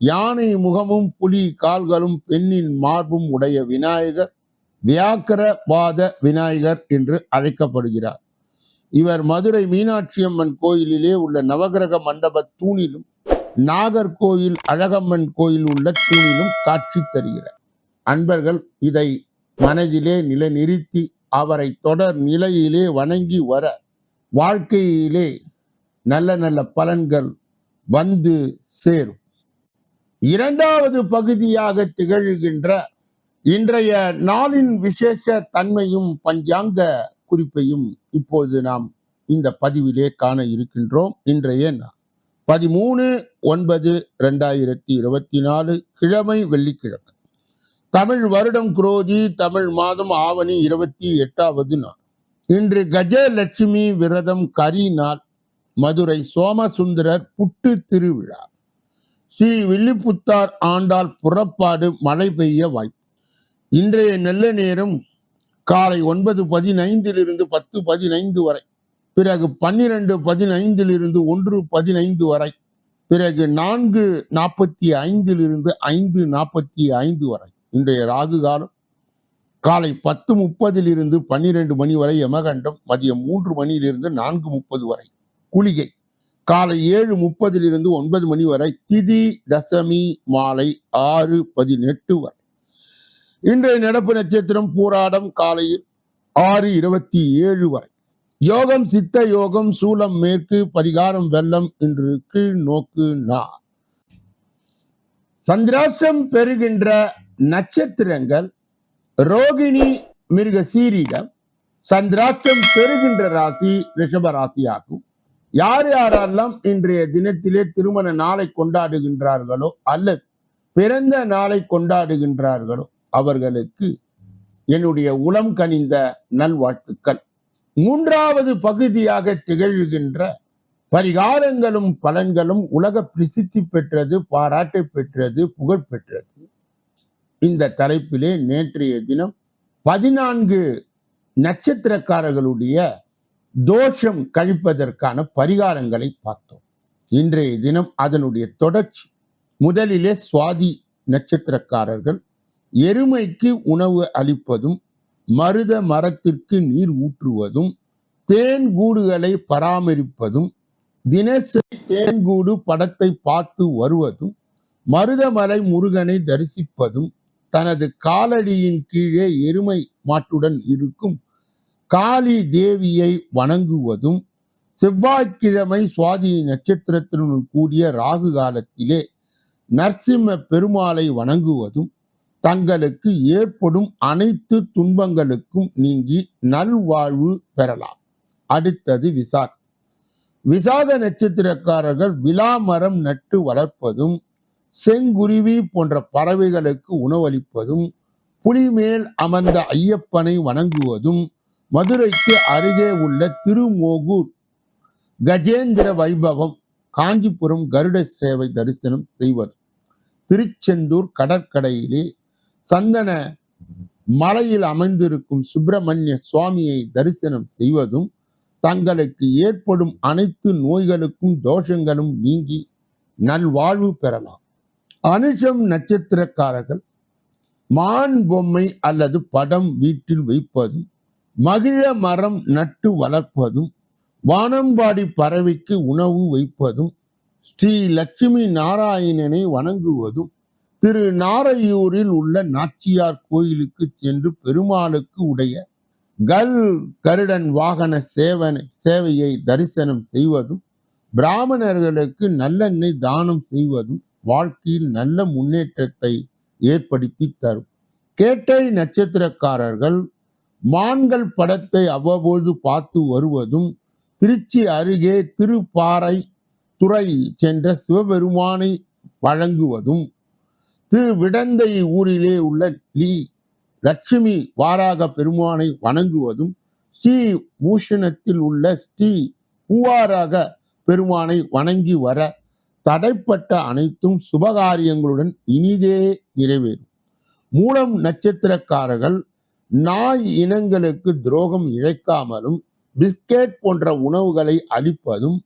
யானை முகமும் புலி கால்களும் பெண்ணின் மார்பும் உடைய விநாயகர் வியாக்கரவாத விநாயகர் என்று அழைக்கப்படுகிறார். இவர் மதுரை மீனாட்சி அம்மன் கோயிலிலே உள்ள நவகிரக மண்டப தூணிலும் நாகர்கோயில் அழகம்மன் கோயில் உள்ள தூணிலும் காட்சி தருகிறார். அன்பர்கள் இதை மனதிலே நிலைநிறுத்தி அவரை தொடர் நிலையிலே வணங்கி வர வாழ்க்கையிலே நல்ல நல்ல பலன்கள் வந்து சேரும். இரண்டாவது பகுதியாக திகழ்கின்ற இன்றைய நாளின் விசேஷ தன்மையும் பஞ்சாங்க குறிப்பையும் இப்போது நாம் இந்த பதிவிலே காண இருக்கின்றோம். இன்றைய பதிமூணு ஒன்பது ரெண்டாயிரத்தி இருபத்தி நாலு கிழமை வெள்ளிக்கிழமை. தமிழ் வருடம் குரோதி தமிழ் மாதம் ஆவணி இருபத்தி எட்டாவது நாள். இன்று கஜலட்சுமி விரதம் கரி நாள். மதுரை சோமசுந்தரர் புட்டு திருவிழா. ஸ்ரீ வில்லிபுத்தார் ஆண்டாள் புறப்பாடு மழை பெய்ய வாய்ப்பு. இன்றைய நல்ல நேரம் காலை ஒன்பது பதினைந்திலிருந்து பத்து பதினைந்து வரை பிறகு பன்னிரண்டு பதினைந்திலிருந்து ஒன்று பதினைந்து வரை பிறகு நான்கு நாற்பத்தி ஐந்திலிருந்து ஐந்து நாற்பத்தி ஐந்து வரை. இன்றைய ராகு காலம் காலை பத்து முப்பதிலிருந்து பன்னிரெண்டு மணி வரை யமகண்டம் மதியம் மூன்று மணியிலிருந்து நான்கு முப்பது வரை. குளிகை காலை ஏழு முப்பதிலிருந்து ஒன்பது மணி வரை திதி தசமி மாலை ஆறு பதினெட்டு வரை. இன்றைய நடப்பு நட்சத்திரம் பூராடம் காலையில் ஆறு இருபத்தி ஏழு வரை. யோகம் சித்த யோகம் சூலம் மேற்கு பரிகாரம் வெள்ளம் இன்று கீழ் நோக்கு நா. சந்திராஷ்டம் பெறுகின்ற நட்சத்திரங்கள் ரோகிணி மிருக சீரிடம் சந்திராஷ்டம் பெறுகின்ற ராசி ரிஷப ராசியாகும். யார் யாரெல்லாம் இன்றைய தினத்திலே திருமண நாளை கொண்டாடுகின்றார்களோ அல்லது பிறந்த நாளை கொண்டாடுகின்றார்களோ அவர்களுக்கு என்னுடைய உளம் கனிந்த நல்வாழ்த்துக்கள். மூன்றாவது பகுதியாக திகழ்கின்ற பரிகாரங்களும் பலன்களும் உலக பிரசித்தி பெற்றது பாராட்டை பெற்றது புகழ் பெற்றது. இந்த தலைப்பிலே நேற்றைய தினம் பதினான்கு நட்சத்திரக்காரர்களுடைய தோஷம் கழிப்பதற்கான பரிகாரங்களை பார்த்தோம். இன்றைய தினம் அதனுடைய தொடர்ச்சி. முதலிலே சுவாதி நட்சத்திரக்காரர்கள் எருமைக்கு உணவு அளிப்பதும் மருத மரத்திற்கு நீர் ஊற்றுவதும் தேன் கூடுகளை பராமரிப்பதும் தினசரி தேன்கூடு படத்தை பார்த்து வருவதும் மருதமலை முருகனை தரிசிப்பதும் தனது காலடியின் கீழே எருமை மாட்டுடன் இருக்கும் காளி தேவியை வணங்குவதும் செவ்வாய்க்கிழமை சுவாதி நட்சத்திரத்துடன் கூடிய ராகு காலத்திலே நரசிம்ம பெருமாளை வணங்குவதும் தங்களுக்கு ஏற்படும் அனைத்து துன்பங்களுக்கும் நீங்கி நல்வாழ்வு பெறலாம். அடுத்தது விசாக் விசாக நட்சத்திரக்காரர்கள் விழா மரம் நட்டு வளர்ப்பதும் செங்குருவி போன்ற பறவைகளுக்கு உணவளிப்பதும் புலிமேல் அமர்ந்த ஐயப்பனை வணங்குவதும் மதுரைக்கு அருகே உள்ள திருமோகூர் கஜேந்திர வைபவம் காஞ்சிபுரம் கருட சேவை தரிசனம் செய்வது திருச்செந்தூர் கடற்கரையிலே சந்தன மலையில் அமைந்திருக்கும் சுப்பிரமணிய சுவாமியை தரிசனம் செய்வதும் தங்களுக்கு ஏற்படும் அனைத்து நோய்களுக்கும் தோஷங்களும் நீங்கி நல்வாழ்வு பெறலாம். அனுஷம் நட்சத்திரக்காரர்கள் மான் பொம்மை அல்லது படம் வீட்டில் வைப்பதும் மகிழ மரம் நட்டு வளர்ப்பதும் வானம்பாடி பறவைக்கு உணவு வைப்பதும் ஸ்ரீ லட்சுமி நாராயணனை வணங்குவதும் திரு நாரையூரில் உள்ள நாச்சியார் கோயிலுக்கு சென்று பெருமாளுக்கு உடைய கல் கருடன் வாகன சேவனை சேவையை தரிசனம் செய்வதும் பிராமணர்களுக்கு நல்லெண்ணெய் தானம் செய்வதும் வாழ்க்கையில் நல்ல முன்னேற்றத்தை ஏற்படுத்தி தரும். கேட்டை நட்சத்திரக்காரர்கள் மான்கள் படத்தை அவ்வப்போது பார்த்து வருவதும் திருச்சி அருகே திருப்பாறை துறை சென்ற சிவபெருமானை வழங்குவதும் திரு விடந்தை ஊரிலே உள்ள லீ லட்சுமி வாராக பெருமானை வணங்குவதும் ஸ்ரீ பூஷணத்தில் உள்ள ஸ்ரீ பூவாராக பெருமானை வணங்கி வர தடைப்பட்ட அனைத்தும் சுபகாரியங்களுடன் இனிதே நிறைவேறும். மூலம் நட்சத்திரக்காரர்கள் நாய் இனங்களுக்கு துரோகம் இழைக்காமலும் பிஸ்கெட் போன்ற உணவுகளை அளிப்பதும்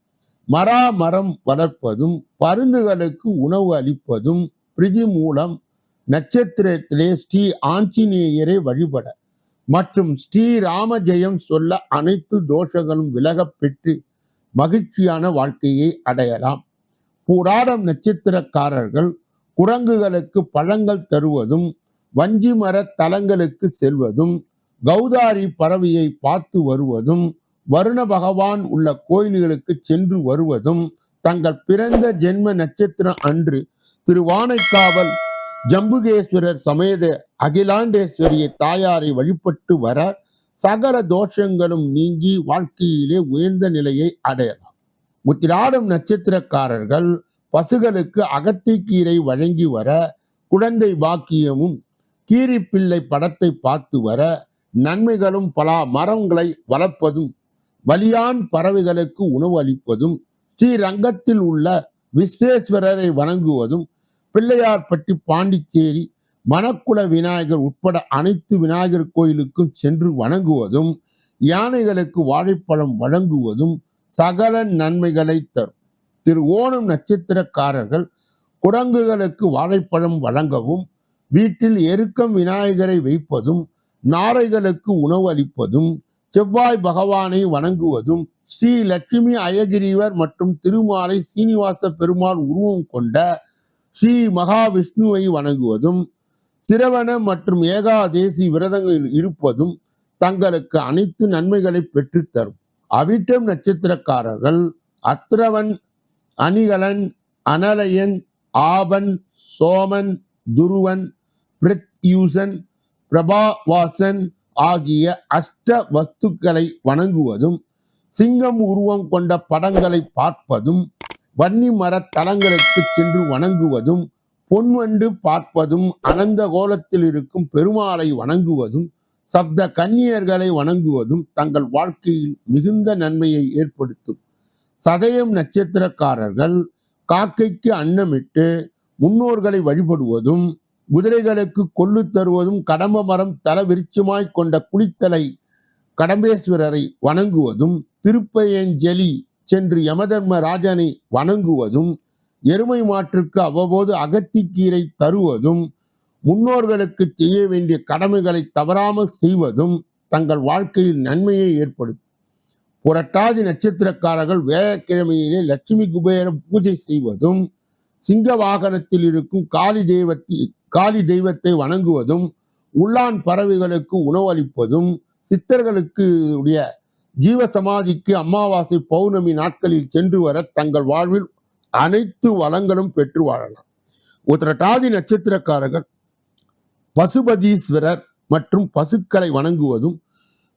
மரா மரம் வளர்ப்பதும் பருந்துகளுக்கு உணவு அளிப்பதும் பிரிதி மூலம் நட்சத்திரத்திலே ஸ்ரீ ஆஞ்சநேயரை வழிபட மற்றும் ஸ்ரீராமஜெயம் சொல்ல அனைத்து தோஷங்களும் விலகப் பெற்று மகிழ்ச்சியான வாழ்க்கையை அடையலாம். புராடம் நட்சத்திரக்காரர்கள் குரங்குகளுக்கு பழங்கள் தருவதும் வஞ்சி மர தலங்களுக்கு செல்வதும் கௌதாரி பறவையை பார்த்து வருவதும் வருண பகவான் உள்ள கோயில்களுக்கு சென்று வருவதும் தங்கள் பிறந்த ஜென்ம நட்சத்திரம் அன்று திருவானைக்காவல் ஜம்புகேஸ்வரர் சமேத அகிலாண்டேஸ்வரிய தாயாரை வழிபட்டு வர சகல தோஷங்களும் நீங்கி வாழ்க்கையிலே உயர்ந்த நிலையை அடையலாம். உத்திராடம் நட்சத்திரக்காரர்கள் பசுகளுக்கு அகத்திக்கீரை வழங்கி வர குழந்தை பாக்கியமும் கீரிப்பிள்ளை படத்தை பார்த்து வர நன்மைகளும் பல மரங்களை வளர்ப்பதும் வலியான் பறவைகளுக்கு உணவு அளிப்பதும் ஸ்ரீரங்கத்தில் உள்ள விஸ்வேஸ்வரரை வணங்குவதும் பிள்ளையார்பட்டி பாண்டிச்சேரி மணக்குள விநாயகர் உட்பட அனைத்து விநாயகர் கோயிலுக்கும் சென்று வணங்குவதும் யானைகளுக்கு வாழைப்பழம் வழங்குவதும் சகல நன்மைகளை தரும். திரு ஓணம் நட்சத்திரக்காரர்கள் குரங்குகளுக்கு வாழைப்பழம் வழங்கவும் வீட்டில் எருக்கம் விநாயகரை வைப்பதும் நாரைகளுக்கு உணவு அளிப்பதும் செவ்வாய் பகவானை வணங்குவதும் ஸ்ரீ லட்சுமி அயகிரிவர் மற்றும் திருமாலை சீனிவாச பெருமாள் உருவம் கொண்ட ஸ்ரீ மகாவிஷ்ணுவை வணங்குவதும் சிரவண மற்றும் ஏகாதேசி விரதங்களில் இருப்பதும் தங்களுக்கு அனைத்து நன்மைகளை பெற்றுத்தரும். அவிட்டம் நட்சத்திரக்காரர்கள் அத்திரவன் அணிகலன் அனலயன் ஆபன் சோமன் துருவன் பிரித்யூசன் பிரபாவாசன் ஆகிய அஷ்ட வஸ்துக்களை வணங்குவதும் சிங்கம் உருவம் கொண்ட படங்களை பார்ப்பதும் வன்னி மர தலங்களுக்கு சென்று வணங்குவதும் பொன்வண்டு பார்ப்பதும் அனந்த கோலத்தில் இருக்கும் பெருமாளை வணங்குவதும் சப்த கன்னியர்களை வணங்குவதும் தங்கள் வாழ்க்கையில் மிகுந்த நன்மையை ஏற்படுத்தும். சதயம் நட்சத்திரக்காரர்கள் காக்கைக்கு அன்னமிட்டு முன்னோர்களை வழிபடுவதும் குதிரைகளுக்கு கொள்ளு தருவதும் கடம்ப மரம் தல விருட்சமாய் கொண்ட குளித்தலை கடம்பேஸ்வரரை வணங்குவதும் திருப்பயஞ்சலி சென்று யமதர்ம ராஜனை வணங்குவதும் எருமை மாற்றுக்கு அவ்வப்போது அகத்திக்கீரை தருவதும் முன்னோர்களுக்கு செய்ய வேண்டிய கடமைகளை தவறாமல் செய்வதும் தங்கள் வாழ்க்கையில் நன்மையை ஏற்படுத்தும். புரட்டாதி நட்சத்திரக்காரர்கள் வேளக்கிழமையிலே லட்சுமி குபேர பூஜை செய்வதும் சிங்க வாகனத்தில் இருக்கும் காளி தெய்வத்தை காளி தெய்வத்தை வணங்குவதும் உள்ளான் பறவைகளுக்கு உணவளிப்பதும் சித்தர்களுக்கு உடைய ஜீவ சமாதிக்கு அமாவாசை பௌர்ணமி நாட்களில் சென்று வர தங்கள் வாழ்வில் அனைத்து வளங்களும் பெற்று வாழலாம். உத்திரட்டாதி நட்சத்திரக்காரர்கள் பசுபதீஸ்வரர் மற்றும் பசுக்களை வணங்குவதும்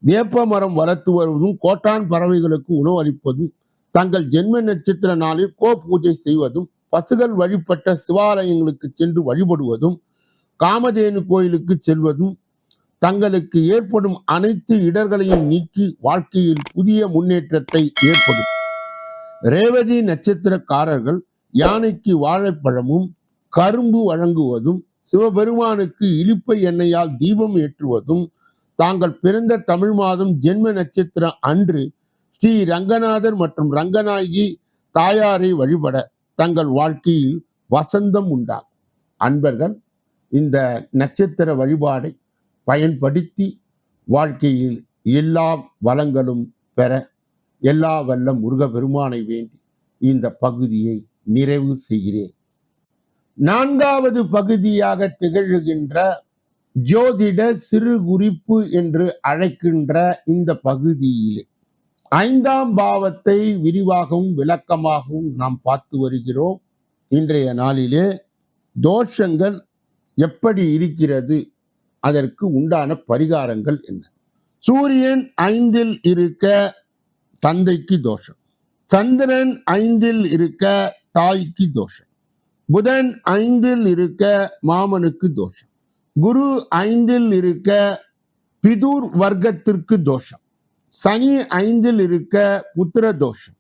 வேப்ப மரம் வளர்த்து வருவதும் கோட்டான் பறவைகளுக்கு உணவு அளிப்பதும் தங்கள் ஜென்ம நட்சத்திர நாளில் கோ பூஜை செய்வதும் பசுகள் வழிபட்ட சிவாலயங்களுக்கு சென்று வழிபடுவதும் காமதேனு கோயிலுக்கு செல்வதும் தங்களுக்கு ஏற்படும் அனைத்து இடர்களையும் நீக்கி வாழ்க்கையில் புதிய முன்னேற்றத்தை ஏற்படுத்தும் ரேவதி நட்சத்திரக்காரர்கள் யானைக்கு வாழைப்பழமும் கரும்பு வழங்குவதும் சிவபெருமானுக்கு இழிப்பை எண்ணெயால் தீபம் ஏற்றுவதும் தாங்கள் பிறந்த தமிழ் மாதம் ஜென்ம நட்சத்திரம் அன்று ஸ்ரீ ரங்கநாதர் மற்றும் ரங்கநாயகி தாயாரை வழிபட தங்கள் வாழ்க்கையில் வசந்தம் உண்டாகும். அன்பர்கள் இந்த நட்சத்திர வழிபாடை பயன்படுத்தி வாழ்க்கையில் எல்லா வளங்களும் பெற எல்லா வல்ல முருக பெருமானை வேண்டி இந்த பகுதியை நிறைவு செய்கிறேன். நான்காவது பகுதியாக திகழ்கின்ற ஜோதிட சிறு குறிப்பு என்று அழைக்கின்ற இந்த பகுதியிலே ஐந்தாம் பாவத்தை விரிவாகவும் விளக்கமாகவும் நாம் பார்த்து வருகிறோம். இன்றைய நாளிலே தோஷங்கள் எப்படி இருக்கிறது? அதற்கு உண்டான பரிகாரங்கள் என்ன? சூரியன் ஐந்தில் இருக்க தந்தைக்கு தோஷம். சந்திரன் ஐந்தில் இருக்க தாய்க்கு தோஷம். புதன் ஐந்தில் இருக்க மாமனுக்கு தோஷம். குரு ஐந்தில் இருக்க பிதூர் வர்க்கத்திற்கு தோஷம். சனி ஐந்தில் இருக்க புத்திர தோஷம்.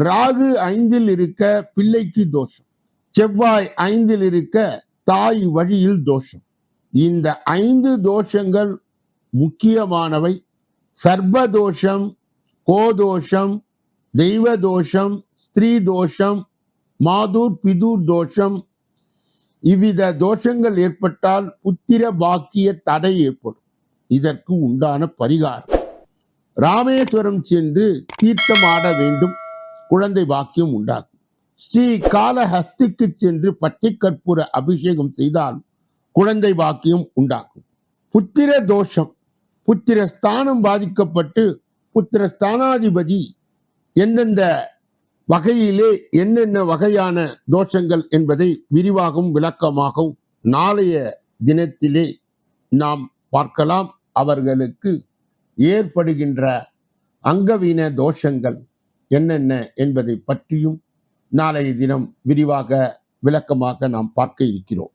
ராகு ஐந்தில் இருக்க பிள்ளைக்கு தோஷம். செவ்வாய் ஐந்தில் இருக்க தாய் வழியில் தோஷம். இந்த ஐந்து தோஷங்கள் முக்கியமானவை. சர்பதோஷம் கோதோஷம் தெய்வ தோஷம் ஸ்திரீ தோஷம் மாதூர் பிதூர் தோஷம். இவ்வித தோஷங்கள் ஏற்பட்டால் புத்திர பாக்கிய தடை ஏற்படும். இதற்கு உண்டான பரிகாரம். ராமேஸ்வரம் சென்று தீர்த்தமாட வேண்டும். குழந்தை பாக்கியம் உண்டாகும். ஸ்ரீ காலஹஸ்திக்கு சென்று பச்சை கற்பூர அபிஷேகம் செய்தால் குழந்தை பாக்கியம் உண்டாகும். புத்திர தோஷம் புத்திர ஸ்தானம் பாதிக்கப்பட்டு புத்திர ஸ்தானாதிபதி எந்தெந்த வகையிலே என்னென்ன வகையான தோஷங்கள் என்பதை விரிவாகவும் விளக்கமாகவும் நாளைய தினத்திலே நாம் பார்க்கலாம். அவர்களுக்கு ஏற்படுகின்ற அங்கவீன தோஷங்கள் என்னென்ன என்பதை பற்றியும் நாளைய தினம் விரிவாக விளக்கமாக நாம் பார்க்க இருக்கிறோம்.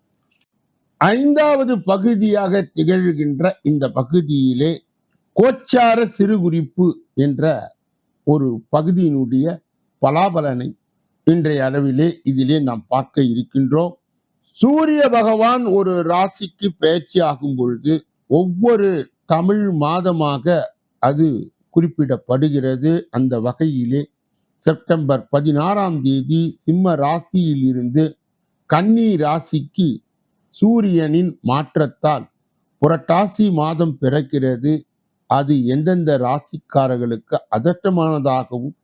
ஐந்தாவது பகுதியாக திகழ்கின்ற இந்த பகுதியிலே கோச்சார சிறுகுறிப்பு என்ற ஒரு பகுதியினுடைய பலாபலனை இன்றைய அளவிலே இதிலே நாம் பார்க்க இருக்கின்றோம். சூரிய பகவான் ஒரு ராசிக்கு பயிற்சி ஆகும் பொழுது ஒவ்வொரு தமிழ் மாதமாக அது குறிப்பிடப்படுகிறது. அந்த வகையிலே செப்டம்பர் பதினாறாம் தேதி சிம்ம ராசியிலிருந்து கன்னி ராசிக்கு சூரியனின் மாற்றத்தால் புரட்டாசி மாதம் பிறக்கிறது. அது எந்தெந்த ராசிக்காரர்களுக்கு அதட்டமானதாகவும்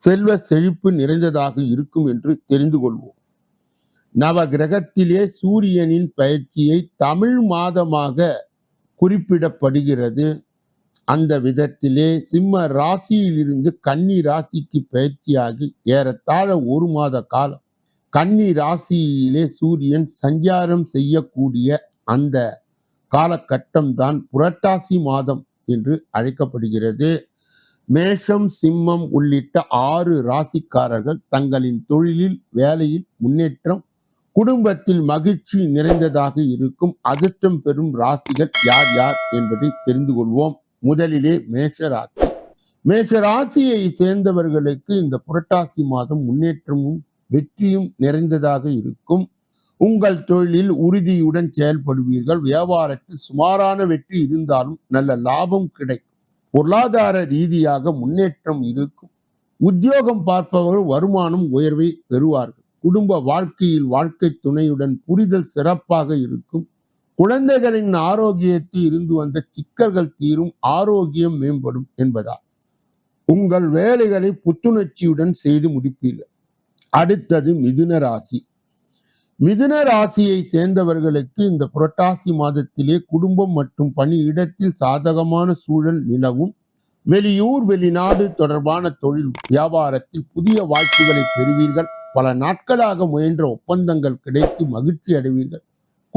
செல்வ செழிப்பு நிறைந்ததாக இருக்கும் என்று தெரிந்து கொள்வோம். நவ கிரகத்திலே சூரியனின் பயிற்சியை தமிழ் மாதமாக குறிப்பிடப்படுகிறது. அந்த விதத்திலே சிம்ம ராசியிலிருந்து கன்னி ராசிக்கு பயிற்சியாகி ஏறத்தாழ ஒரு மாத காலம். கன்னி ராசியிலே சூரியன் சஞ்சாரம் செய்யக்கூடிய அந்த காலகட்டம் தான் புரட்டாசி மாதம் என்று அழைக்கப்படுகிறது. மேஷம் சிம்மம் உள்ளிட்ட ஆறு ராசிக்காரர்கள் தங்களின் தொழிலில் வேலையில் முன்னேற்றம் குடும்பத்தில் மகிழ்ச்சி நிறைந்ததாக இருக்கும் அதிர்ஷ்டம் பெறும் ராசிகள் யார் யார் என்பதை தெரிந்து கொள்வோம். முதலிலே மேஷராசி. மேஷராசியை சேர்ந்தவர்களுக்கு இந்த புரட்டாசி மாதம் முன்னேற்றமும் வெற்றியும் நிறைந்ததாக இருக்கும். உங்கள் தொழிலில் உறுதியுடன் செயல்படுவீர்கள். வியாபாரத்தில் சுமாரான வெற்றி இருந்தாலும் நல்ல லாபம் கிடைக்கும். பொருளாதார ரீதியாக முன்னேற்றம் இருக்கும். உத்தியோகம் பார்ப்பவர்கள் வருமானம் உயர்வை பெறுவார்கள். குடும்ப வாழ்க்கையில் வாழ்க்கை துணையுடன் புரிதல் சிறப்பாக இருக்கும். குழந்தைகளின் ஆரோக்கியத்தில் இருந்து வந்த சிக்கல்கள் தீரும் ஆரோக்கியம் மேம்படும் என்பதால் உங்கள் வேலைகளை புத்துணர்ச்சியுடன் செய்து முடிப்பீர்கள். அடுத்தது மிதுன ராசி. மிதுன ராசியை சேர்ந்தவர்களுக்கு இந்த புரட்டாசி மாதத்திலே குடும்பம் மற்றும் பணியிடத்தில் சாதகமான சூழல் நிலவும். வெளியூர் வெளிநாடு தொடர்பான தொழில் வியாபாரத்தில் புதிய வாய்ப்புகளை பெறுவீர்கள். பல நாட்களாக முயன்ற ஒப்பந்தங்கள் கிடைத்து மகிழ்ச்சி அடைவீர்கள்.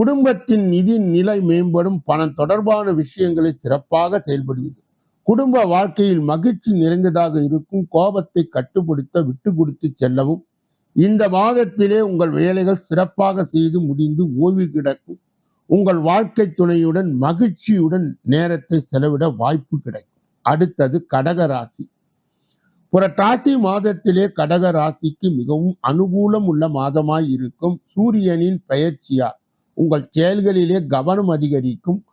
குடும்பத்தின் நிதி நிலை மேம்படும் பணம் தொடர்பான விஷயங்களை சிறப்பாக செயல்படுவீர்கள் குடும்ப வாழ்க்கையில் மகிழ்ச்சி நிறைந்ததாக இருக்கும் கோபத்தை கட்டுப்படுத்த விட்டு கொடுத்து செல்லவும் இந்த மாதத்திலே உங்கள் வேலைகள் சிறப்பாக செய்து முடிந்து ஓய்வு கிடக்கும். உங்கள் வாழ்க்கை துணையுடன் மகிழ்ச்சியுடன் நேரத்தை செலவிட வாய்ப்பு கிடைக்கும். அடுத்தது கடக ராசி. புரட்டாசி மாதத்திலே கடக ராசிக்கு மிகவும் அனுகூலம் உள்ள மாதமாய் இருக்கும் சூரியனின் பயிற்சியால் உங்கள் செயல்களிலே கவனம் அதிகரிக்கும்.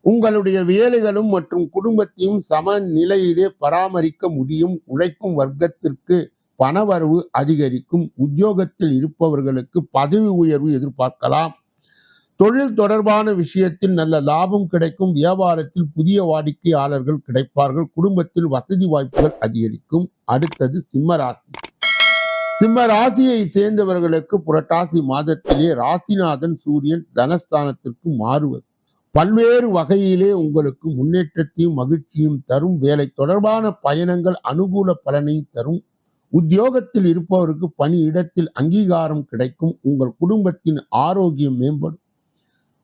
உங்களுடைய வேலைகளும் மற்றும் குடும்பத்தையும் சமநிலையிலே பராமரிக்க முடியும். உழைக்கும் வர்க்கத்திற்கு பணவரவு அதிகரிக்கும். உத்தியோகத்தில் இருப்பவர்களுக்கு பதவி உயர்வு எதிர்பார்க்கலாம். தொழில் தொடர்பான விஷயத்தில் நல்ல லாபம் கிடைக்கும். வியாபாரத்தில் புதிய வாடிக்கையாளர்கள் கிடைப்பார்கள். குடும்பத்தில் வசதி வாய்ப்புகள் அதிகரிக்கும். அடுத்தது சிம்மராசி சிம்ம ராசியை சேர்ந்தவர்களுக்கு புரட்டாசி மாதத்திலே ராசிநாதன் சூரியன் தனஸ்தானத்திற்கு மாறுவது. பல்வேறு வகையிலே உங்களுக்கு முன்னேற்றத்தையும் மகிழ்ச்சியும் தரும். வேலை தொடர்பான பயணங்கள் அனுகூல பலனை தரும். உத்தியோகத்தில் இருப்பவருக்கு பணி இடத்தில் அங்கீகாரம் கிடைக்கும். உங்கள் குடும்பத்தின் ஆரோக்கியம் மேம்படும்.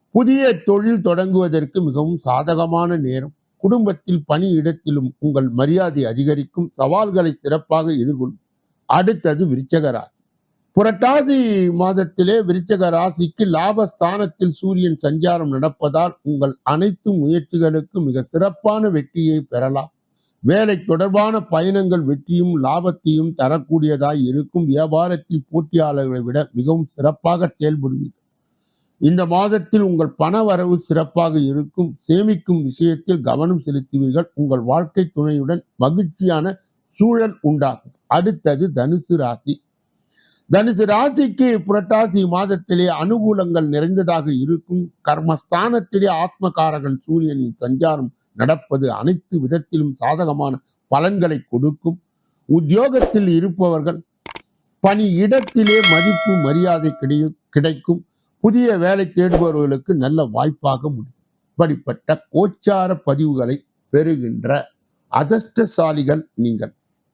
புதிய தொழில் தொடங்குவதற்கு மிகவும் சாதகமான நேரம். குடும்பத்தில் பணி இடத்திலும் உங்கள் மரியாதை அதிகரிக்கும். சவால்களை சிறப்பாக எதிர்கொள்ளும். அடுத்தது விருச்சக ராசி. புரட்டாசி மாதத்திலே விருச்சக ராசிக்கு லாபஸ்தானத்தில் சூரியன் சஞ்சாரம் நடப்பதால் உங்கள் அனைத்து முயற்சிகளுக்கு மிக சிறப்பான வெற்றியை பெறலாம். வேலை தொடர்பான பயணங்கள் வெற்றியும் லாபத்தையும் தரக்கூடியதாய் இருக்கும். வியாபாரத்தில் போட்டியாளர்களை விட மிகவும் சிறப்பாக செயல்படுவீர்கள். இந்த மாதத்தில் உங்கள் பண வரவு சிறப்பாக இருக்கும். சேமிக்கும் விஷயத்தில் கவனம் செலுத்துவீர்கள். உங்கள் வாழ்க்கை துணையுடன் மகிழ்ச்சியான சூழல் உண்டாகும். அடுத்தது தனுசு ராசி. தனுசு ராசிக்கு புரட்டாசி மாதத்திலே அனுகூலங்கள் நிறைந்ததாக இருக்கும். கர்மஸ்தானத்திலே ஆத்மகாரகன் சூரியனின் சஞ்சாரம் நடப்பது அனைத்து விதத்திலும் சாதகமான பலன்களை கொடுக்கும். உத்தியோகத்தில் இருப்பவர்கள் பணி இடத்திலே மதிப்பு மரியாதை கிடையும் கிடைக்கும். புதிய வேலை தேடுபவர்களுக்கு நல்ல வாய்ப்பாக முடியும். இப்படிப்பட்ட கோச்சார பதிவுகளை பெறுகின்ற அதிர்ஷ்டசாலிகள் நீங்கள்.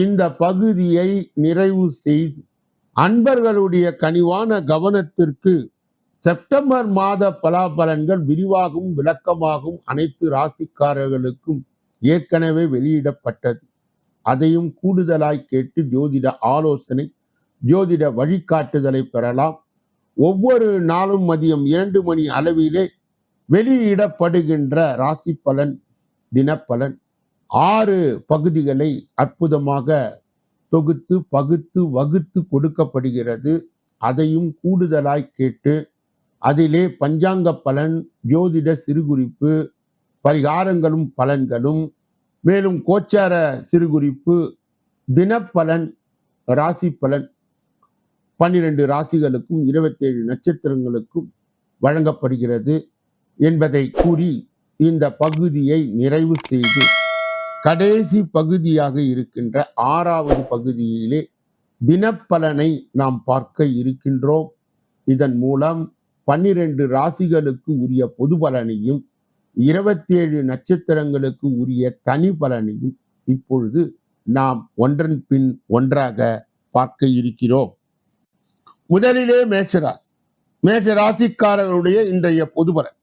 இந்த பகுதியை நிறைவு செய்து அன்பர்களுடைய கனிவான கவனத்திற்கு செப்டம்பர் மாத பலாபலன்கள் விரிவாகவும் விளக்கமாகவும் அனைத்து ராசிக்காரர்களுக்கும் ஏற்கனவே வெளியிடப்பட்டது. அதையும் கூடுதலாய் கேட்டு ஜோதிட ஆலோசனை ஜோதிட வழிகாட்டுதலை பெறலாம். ஒவ்வொரு நாளும் மதியம் இரண்டு மணி அளவிலே வெளியிடப்படுகின்ற ராசி பலன் தினப்பலன் ஆறு பகுதிகளை அற்புதமாக தொகுத்து பகுத்து வகுத்து கொடுக்கப்படுகிறது. அதையும் கூடுதலாய் கேட்டு அதிலே பஞ்சாங்க பலன் ஜோதிட சிறுகுறிப்பு பரிகாரங்களும் பலன்களும் மேலும் கோச்சார சிறுகுறிப்பு தினப்பலன் ராசி பலன் பன்னிரண்டு ராசிகளுக்கும் இருபத்தேழு நட்சத்திரங்களுக்கும் வழங்கப்படுகிறது என்பதை கூறி இந்த பகுதியை நிறைவு செய்து கடைசி பகுதியாக இருக்கின்ற ஆறாவது பகுதியிலே தினப்பலனை நாம் பார்க்க இருக்கின்றோம். இதன் மூலம் பன்னிரண்டு ராசிகளுக்கு உரிய பொது பலனையும் இருபத்தேழு நட்சத்திரங்களுக்கு உரிய தனி பலனையும் இப்பொழுது நாம் ஒன்றன் பின் ஒன்றாக பார்க்க இருக்கிறோம். முதலிலே மேஷராசி. மேஷ ராசிக்காரர்களுடைய இன்றைய பொதுபலன்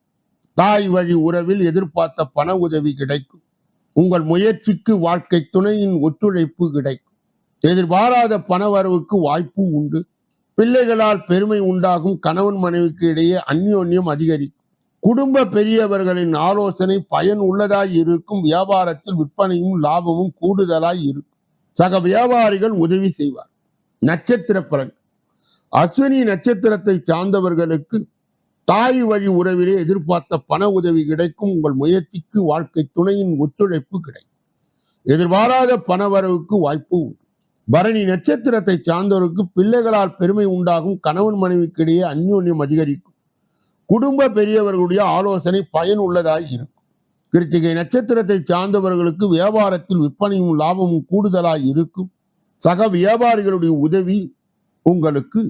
தாய் வழி உறவில் எதிர்பார்த்த பண உதவி கிடைக்கும். உங்கள் முயற்சிக்கு வாழ்க்கை துணையின் ஒத்துழைப்பு கிடைக்கும். எதிர்பாராத பணவரவுக்கு வாய்ப்பு உண்டு. பிள்ளைகளால் பெருமை உண்டாகும் கணவன் மனைவிக்கு இடையே அந்யோன்யம் அதிகரிக்கும். குடும்ப பெரியவர்களின் ஆலோசனை பயன் உள்ளதாய் இருக்கும். வியாபாரத்தில் விற்பனையும் லாபமும் கூடுதலாய் இருக்கும். சக வியாபாரிகள் உதவி செய்வார் நட்சத்திர பலன். அஸ்வினி நட்சத்திரத்தை சார்ந்தவர்களுக்கு தாய் வழி உறவிலே எதிர்பார்த்த பண உதவி கிடைக்கும். உங்கள் முயற்சிக்கு வாழ்க்கை துணையின் ஒத்துழைப்பு கிடைக்கும். எதிர்பாராத பணவரவுக்கு வாய்ப்பு உண்டு. பரணி நட்சத்திரத்தை சார்ந்தவருக்கு பிள்ளைகளால் பெருமை உண்டாகும். கணவன் மனைவிக்கு இடையே அந்யோன்யம் அதிகரிக்கும். குடும்ப பெரியவர்களுடைய ஆலோசனை பயன் உள்ளதாய் இருக்கும். கிருத்திகை நட்சத்திரத்தை சார்ந்தவர்களுக்கு வியாபாரத்தில் விற்பனையும் லாபமும் கூடுதலாய் இருக்கும். சக வியாபாரிகளுடைய உதவி உங்களுக்கு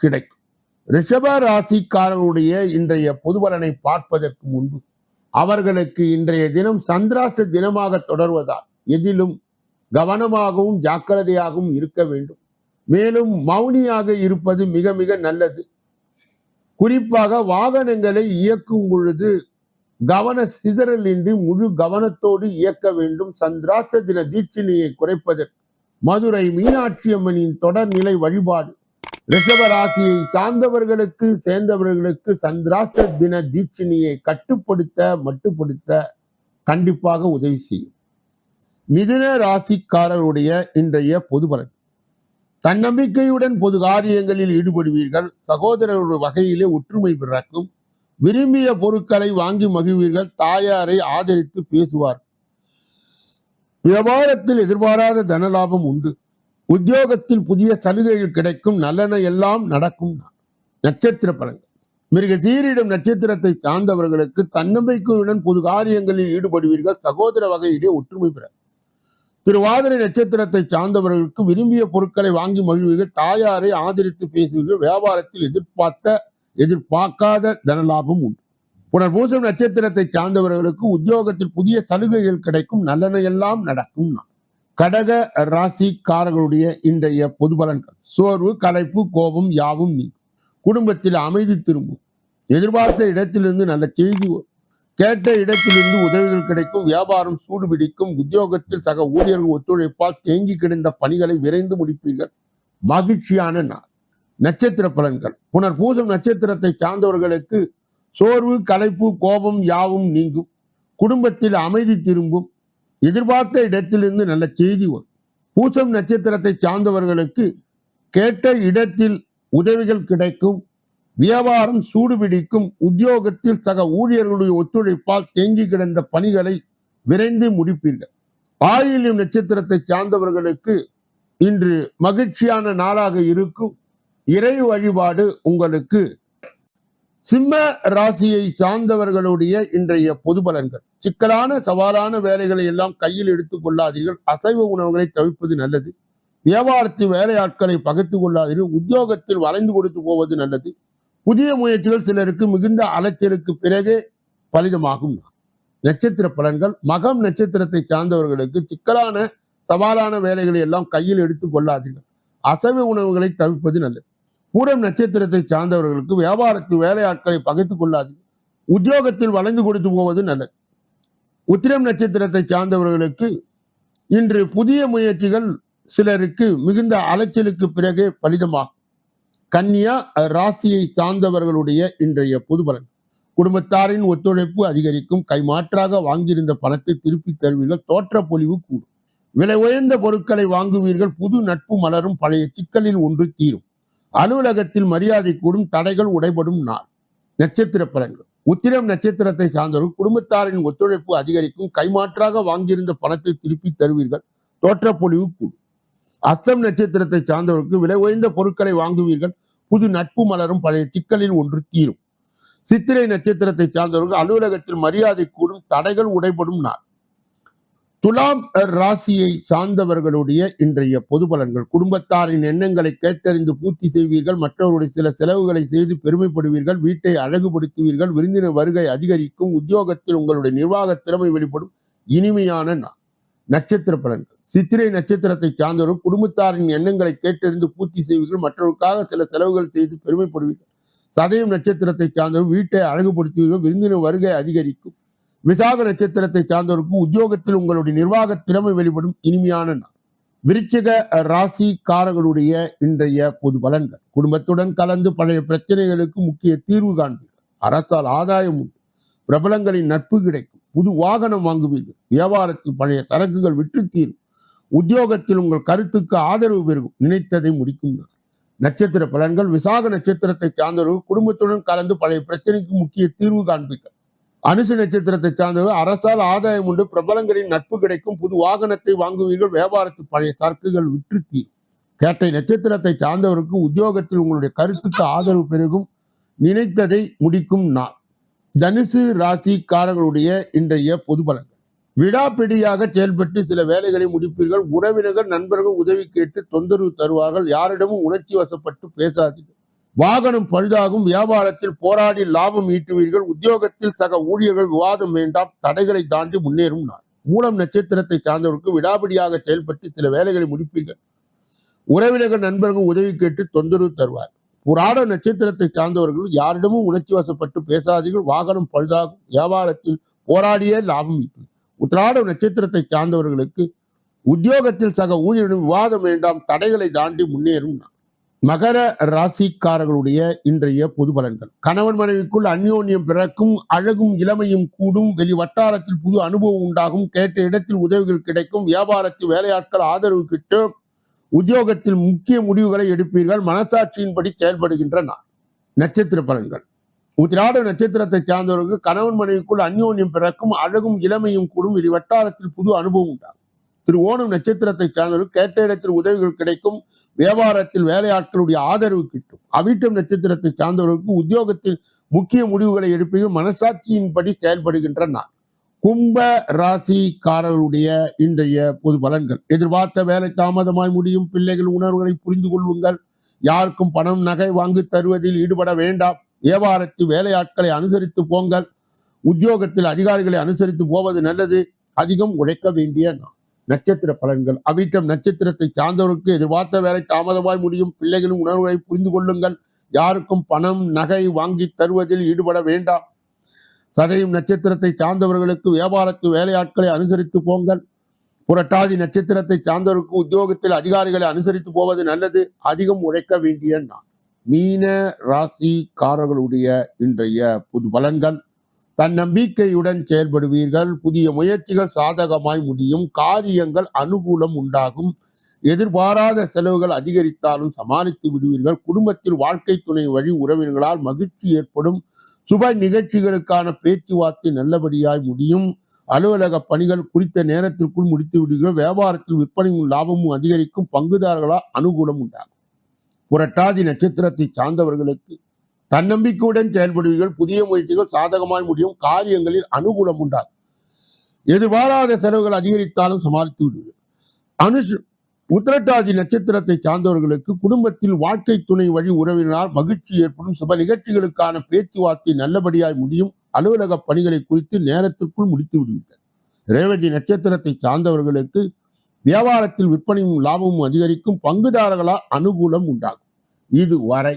கிடைக்கும். ரிஷப ராசிக்காரர்களுடைய இன்றைய பொதுபலனை பார்ப்பதற்கு முன்பு அவர்களுக்கு இன்றைய தினம் சந்திராஷ்ட தினமாக தொடர்வதால் எதிலும் கவனமாகவும் ஜாக்கிரதையாகவும் இருக்க வேண்டும். மேலும் மௌனியாக இருப்பது மிக மிக நல்லது. குறிப்பாக வாகனங்களை இயக்கும் பொழுது கவன சிதறலின்றி முழு கவனத்தோடு இயக்க வேண்டும். சந்திராஷ்ட தின தீட்சிணையை குறைப்பதற்கு மதுரை மீனாட்சி அம்மனின் தொடர்நிலை வழிபாடு ரிஷப ராசியை சார்ந்தவர்களுக்கு சேர்ந்தவர்களுக்கு சந்திராஷ்ட தின தீட்சிணியை கட்டுப்படுத்த மட்டுப்படுத்த கண்டிப்பாக உதவி செய்யும். மிதுன ராசிக்காரருடைய இன்றைய பொது பலன். தன்னம்பிக்கையுடன் பொது காரியங்களில் ஈடுபடுவீர்கள். சகோதரர்கள் வகையிலே ஒற்றுமை பிறக்கும். விரும்பிய பொருட்களை வாங்கி மகிழ்வீர்கள். தாயாரை ஆதரித்து பேசுவார். வியாபாரத்தில் எதிர்பாராத தனலாபம் உண்டு. உத்தியோகத்தில் புதிய சலுகைகள் கிடைக்கும் நல்லன எல்லாம் நடக்கும். நட்சத்திர பலன்கள். மிருக சீரிடம் நட்சத்திரத்தை சார்ந்தவர்களுக்கு தன்னம்பிக்கையுடன் பொது காரியங்களில் ஈடுபடுவீர்கள். சகோதர வகையிலே ஒற்றுமை பெற. திருவாதிரை நட்சத்திரத்தை சார்ந்தவர்களுக்கு விரும்பிய பொருட்களை வாங்கி மகிழ்வீர்கள். தாயாரை ஆதரித்து பேசுவீர்கள். வியாபாரத்தில் எதிர்பார்த்த எதிர்பார்க்காத தனலாபம் உண்டு. புனர்பூசம் நட்சத்திரத்தை சார்ந்தவர்களுக்கு உத்தியோகத்தில் புதிய சலுகைகள் கிடைக்கும். நல்லன எல்லாம் நடக்கும். நான் கடக ராசிக்காரர்களுடைய இன்றைய பொது பலன்கள். சோர்வு களைப்பு கோபம் யாவும் நீங்கும். குடும்பத்தில் அமைதி திரும்பும். எதிர்பார்த்த இடத்திலிருந்து நல்ல செய்தி கேட்ட இடத்திலிருந்து உதவிகள் கிடைக்கும். வியாபாரம் சூடு பிடிக்கும் உத்தியோகத்தில் சக ஊழியர்கள் ஒத்துழைப்பால் தேங்கி கிடந்த பணிகளை விரைந்து முடிப்பீர்கள். மகிழ்ச்சியான நாள். நட்சத்திர பலன்கள். புனர் பூசம் நட்சத்திரத்தை சார்ந்தவர்களுக்கு சோர்வு களைப்பு கோபம் யாவும் நீங்கும். குடும்பத்தில் அமைதி திரும்பும். எதிர்பார்த்த இடத்திலிருந்து நல்ல செய்தி வரும். பூசம் நட்சத்திரத்தை சார்ந்தவர்களுக்கு கேட்ட இடத்தில் உதவிகள் கிடைக்கும். வியாபாரம் சூடுபிடிக்கும் உத்தியோகத்தில் சக ஊழியர்களுடைய ஒத்துழைப்பால் தேங்கி கிடந்த பணிகளை விரைந்து முடிப்பீர்கள். ஆயில்யம் நட்சத்திரத்தை சார்ந்தவர்களுக்கு இன்று மகிழ்ச்சியான நாளாக இருக்கும். இறை வழிபாடு உங்களுக்கு சிம்ம ராசியை சார்ந்தவர்களுடைய இன்றைய பொது பலன்கள். சிக்கலான சவாலான வேலைகளை எல்லாம் கையில் எடுத்துக் கொள்ளாதீர்கள். அசைவ உணவுகளை தவிர்ப்பது நல்லது. வியாபாரத்தில் வேலையாட்களை பகிர்ந்து கொள்ளாதீர்கள். உத்தியோகத்தில் வளைந்து கொடுத்து போவது நல்லது. புதிய முயற்சிகள் சிலருக்கு மிகுந்த அலைச்சலுக்கு பிறகே பலிதமாகும். நட்சத்திர பலன்கள். மகம் நட்சத்திரத்தை சார்ந்தவர்களுக்கு சிக்கலான சவாலான வேலைகளை எல்லாம் கையில் எடுத்துக் கொள்ளாதீர்கள். அசைவ உணவுகளை தவிர்ப்பது நல்லது. பூரம் நட்சத்திரத்தை சார்ந்தவர்களுக்கு வியாபாரத்தில் வேலையாட்களை பகைத்துக் கொள்ளாது. உத்தியோகத்தில் வளைந்து கொடுத்து போவது நல்லது. உத்திரம் நட்சத்திரத்தை சார்ந்தவர்களுக்கு இன்று புதிய முயற்சிகள் சிலருக்கு மிகுந்த அலைச்சலுக்கு பிறகே பலிதமாகும். கன்னியா ராசியை சார்ந்தவர்களுடைய இன்றைய பொது பலன். குடும்பத்தாரின் ஒத்துழைப்பு அதிகரிக்கும். கைமாற்றாக வாங்கியிருந்த பணத்தை திருப்பி தருவீர்கள். தோற்ற பொலிவு கூடும். விலை உயர்ந்த பொருட்களை வாங்குவீர்கள். புது நட்பு மலரும். பழைய சிக்கலில் ஒன்று தீரும். அலுவலகத்தில் மரியாதை கூடும் தடைகள் உடைபடும் நாள். நட்சத்திர பலன்கள். உத்திரம் நட்சத்திரத்தை சார்ந்தவர்கள் குடும்பத்தாரின் ஒத்துழைப்பு அதிகரிக்கும் கைமாற்றாக வாங்கியிருந்த பணத்தை திருப்பி தருவீர்கள் தோற்ற கூடும். அஸ்தம் நட்சத்திரத்தை சார்ந்தவர்களுக்கு விலை உயர்ந்த பொருட்களை வாங்குவீர்கள் புது நட்பு மலரும் பழைய சிக்கலில் ஒன்று தீரும். சித்திரை நட்சத்திரத்தை சார்ந்தவர்கள் அலுவலகத்தில் மரியாதை கூடும் தடைகள் உடைபடும் நாள். துலாம் ராசியை சார்ந்தவர்களுடைய இன்றைய பொது பலன்கள் குடும்பத்தாரின் எண்ணங்களை கேட்டறிந்து பூர்த்தி செய்வீர்கள். மற்றவருடைய சில செலவுகளை செய்து பெருமைப்படுவீர்கள். வீட்டை அழகுபடுத்துவீர்கள். விருந்தினர் வருகை அதிகரிக்கும். உத்தியோகத்தில் உங்களுடைய நிர்வாக திறமை வெளிப்படும். இனிமையான நட்சத்திர பலன்கள். சித்திரை நட்சத்திரத்தை சார்ந்தவர்கள் குடும்பத்தாரின் எண்ணங்களை கேட்டறிந்து பூர்த்தி செய்வீர்கள். மற்றவருக்காக சில செலவுகள் செய்து பெருமைப்படுவீர்கள். சதயம் நட்சத்திரத்தை சார்ந்தவர்கள் வீட்டை அழகுபடுத்துவீர்கள். விருந்தினர் வருகை அதிகரிக்கும். விசாக நட்சத்திரத்தை சார்ந்தவருக்கு உத்தியோகத்தில் உங்களுடைய நிர்வாக திறமை வெளிப்படும் இனிமையான நாள். விருச்சிக ராசிக்காரர்களுடைய இன்றைய பொது பலன்கள். குடும்பத்துடன் கலந்து பழைய பிரச்சனைகளுக்கு முக்கிய தீர்வு காண்பீர்கள். அரசால் ஆதாயம் உண்டு. பிரபலங்களின் நட்பு கிடைக்கும். புது வாகனம் வாங்குவீர்கள். வியாபாரத்தில் பழைய சரக்குகள் விற்று தீரும். உத்தியோகத்தில் உங்கள் கருத்துக்கு ஆதரவு பெருகும். நினைத்ததை முடிக்கும் நட்சத்திர பலன்கள். விசாக நட்சத்திரத்தை சார்ந்தவர்கள் குடும்பத்துடன் கலந்து பழைய பிரச்சனைக்கு முக்கிய தீர்வு காண்பீர்கள். அனுசு நட்சத்திரத்தை சார்ந்தவர்கள் அரசால் ஆதாயம் உண்டு. பிரபலங்களின் நட்பு கிடைக்கும். புது வாகனத்தை வாங்குவீர்கள். வியாபாரத்தில் பழைய சரக்குகள் விற்று தீரும் கேட்டை நட்சத்திரத்தை சார்ந்தவருக்கு உத்தியோகத்தில் உங்களுடைய கருத்துக்கு ஆதரவு பெருகும். நினைத்ததை முடிக்கும் நான் தனுசு ராசிக்காரர்களுடைய இன்றைய பொது பலன்கள். விடாப்பிடியாக செயல்பட்டு சில வேலைகளை முடிப்பீர்கள். உறவினர்கள் நண்பர்கள் உதவி கேட்டு தொந்தரவு தருவார்கள். யாரிடமும் உணர்ச்சி வசப்பட்டு பேசாதீர்கள். வாகனம் பழுதாகும் வியாபாரத்தில் போராடி லாபம் ஈட்டுவீர்கள் உத்தியோகத்தில் சக ஊழியர்கள் விவாதம் வேண்டாம் தடைகளை தாண்டி முன்னேறும் நான் மூலம் நட்சத்திரத்தை சார்ந்தவருக்கு விடாபிடியாக செயல்பட்டு சில வேலைகளை முடிப்பீர்கள். உறவினர்கள் நண்பர்கள் உதவி கேட்டு தொந்தரவு தருவார். புராட நட்சத்திரத்தை சார்ந்தவர்கள் யாரிடமும் உணர்ச்சி வசப்பட்டு பேசாதீர்கள். வாகனம் பழுதாகும் வியாபாரத்தில் போராடியே லாபம் ஈட்டும். உத்திராட நட்சத்திரத்தை சார்ந்தவர்களுக்கு உத்தியோகத்தில் சக ஊழியரிடம் விவாதம் வேண்டாம் தடைகளை தாண்டி முன்னேறும் நான் மகர ராசிக்காரர்களுடைய இன்றைய பொது பலன்கள். கணவன் மனைவிக்குள் அந்யோன்யம் பிறக்கும் அழகும் இளமையும் கூடும் வெளி வட்டாரத்தில் புது அனுபவம் உண்டாகும் கேட்ட இடத்தில் உதவிகள் கிடைக்கும் வியாபாரத்தில் வேலையாட்கள் ஆதரவு கிட்டு உத்தியோகத்தில் முக்கிய முடிவுகளை எடுப்பீர்கள் மனசாட்சியின்படி செயல்படுகின்ற நாள். நட்சத்திர பலன்கள். உத்திராட நட்சத்திரத்தை சார்ந்தவர்களுக்கு கணவன் மனைவிக்குள் அந்யோன்யம் பிறக்கும் அழகும் இளமையும் கூடும் வெளி வட்டாரத்தில் புது அனுபவம் உண்டாகும். திரு ஓணம் நட்சத்திரத்தை சார்ந்தவர்கள் கேட்ட இடத்தில் உதவிகள் கிடைக்கும். வியாபாரத்தில் வேலையாட்களுடைய ஆதரவு கிட்டும். அவிட்டம் நட்சத்திரத்தை சார்ந்தவர்களுக்கு உத்தியோகத்தில் முக்கிய முடிவுகளை எடுப்பீர்கள் மனசாட்சியின்படி செயல்படுகின்ற நான் கும்ப ராசிக்காரர்களுடைய இன்றைய பொது பலன்கள். எதிர்பார்த்த வேலை தாமதமாய் முடியும். பிள்ளைகள் உணர்வுகளை புரிந்து கொள்ளுங்கள். யாருக்கும் பணம் நகை வாங்கி தருவதில் ஈடுபட வேண்டாம். வியாபாரத்தில் வேலையாட்களை அனுசரித்து போங்கள். உத்தியோகத்தில் அதிகாரிகளை அனுசரித்து போவது நல்லது. அதிகம் உழைக்க வேண்டிய நான் நட்சத்திர பலன்கள். அவிட்டம் நட்சத்திரத்தை சார்ந்தவருக்கு எதிர்பார்த்த வேலை தாமதமாய் முடியும். பிள்ளைகளின் உணர்வுகளை புரிந்து கொள்ளுங்கள். யாருக்கும் பணம் நகை வாங்கி தருவதில் ஈடுபட வேண்டாம். சதயம் நட்சத்திரத்தை சார்ந்தவர்களுக்கு வியாபாரத்து வேலையாட்களை அனுசரித்து போங்கள். புரட்டாதி நட்சத்திரத்தை சார்ந்தவருக்கு உத்தியோகத்தில் அதிகாரிகளை அனுசரித்து போவது நல்லது. அதிகம் உழைக்க வேண்டிய நான் மீன ராசிக்காரர்களுடைய இன்றைய புது பலன்கள். தன்னம்பிக்கையுடன் செயல்படுவீர்கள். புதிய முயற்சிகள் சாதகமாய் முடியும். காரியங்கள் அனுகூலம் உண்டாகும். எதிர்பாராத செலவுகள் அதிகரித்தாலும் சமாளித்து விடுவீர்கள். குடும்பத்தில் வாழ்க்கை துணை வழி உறவினர்களால் மகிழ்ச்சி ஏற்படும். சுப நிகழ்ச்சிகளுக்கான பேச்சுவார்த்தை நல்லபடியாய் முடியும். அலுவலக பணிகள் குறித்த நேரத்திற்குள் முடித்து விடுவீர்கள். வியாபாரத்தில் விற்பனையும் லாபமும் அதிகரிக்கும். பங்குதாரர்களால் அனுகூலம் உண்டாகும். புரட்டாதி நட்சத்திரத்தை சார்ந்தவர்களுக்கு தன்னம்பிக்கையுடன் செயல்படுவீர்கள். புதிய முயற்சிகள் சாதகமாய் முடியும். காரியங்களில் அனுகூலம் உண்டாகும். எதிர்பாராத செலவுகள் அதிகரித்தாலும் சமாளித்து விடுவீர்கள். அனுஷ் உத்திரட்டாதி நட்சத்திரத்தை சார்ந்தவர்களுக்கு குடும்பத்தில் வாழ்க்கை துணை வழி உறவினால் மகிழ்ச்சி ஏற்படும். சுப நிகழ்ச்சிகளுக்கான பேச்சுவார்த்தை நல்லபடியாய் முடியும். அலுவலக பணிகளை குறித்து நேரத்திற்குள் முடித்து விடுவீர்கள். ரேவதி நட்சத்திரத்தை சார்ந்தவர்களுக்கு வியாபாரத்தில் விற்பனையும் லாபமும் அதிகரிக்கும். பங்குதாரர்களால் அனுகூலம் உண்டாகும். இதுவரை